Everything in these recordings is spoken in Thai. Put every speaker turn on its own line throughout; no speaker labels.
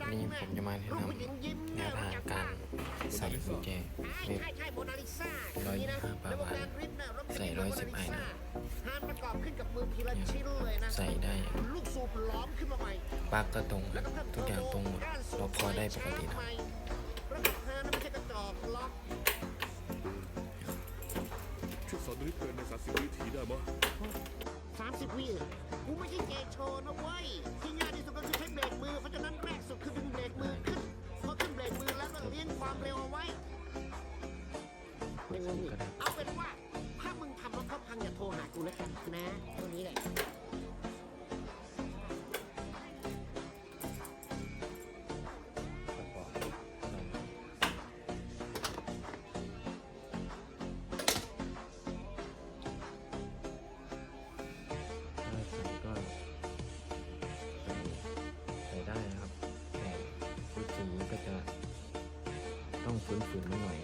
วันนี้ผมจะมาแนะนำแนวทางการใส่กุญแจเว็บร้อยห้าบาทบาทใส่ร้อยสิบไอนะ
หานประกอบขึ้นกับมือทีละชิ้นนะ
ใส่ได้
ลูกสูบล้อมขึ้นมาใหม่
ปลั๊กก็ตรงทุกอย่างตรงหมดล็อกคอได้ปกตินะ
ระดับฮานะไม่ใช่กระจอ งงอีกเอาเป็นว่า ถ้ามึงทำรถเขาพังอย่าโทรหากูแล้วกันนะตัวนี้แหละ
ถ้าใส่ก็ใส่ได้นะครับ แต่ชุดสีก็จะต้องฝืนๆมาหน่อย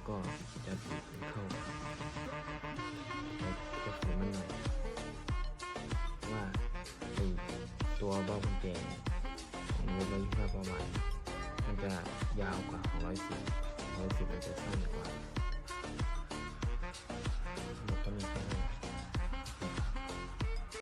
แล้วก็จะบีบมันเข้าแล้วจะฝืนมันหน่อยว่าตัวเบ้ากุญแจของรถร้อยยี่สิบประมาณมันจะยาวกว่าของร้อยสิบร้อยสิบมันจะสั้นกว่า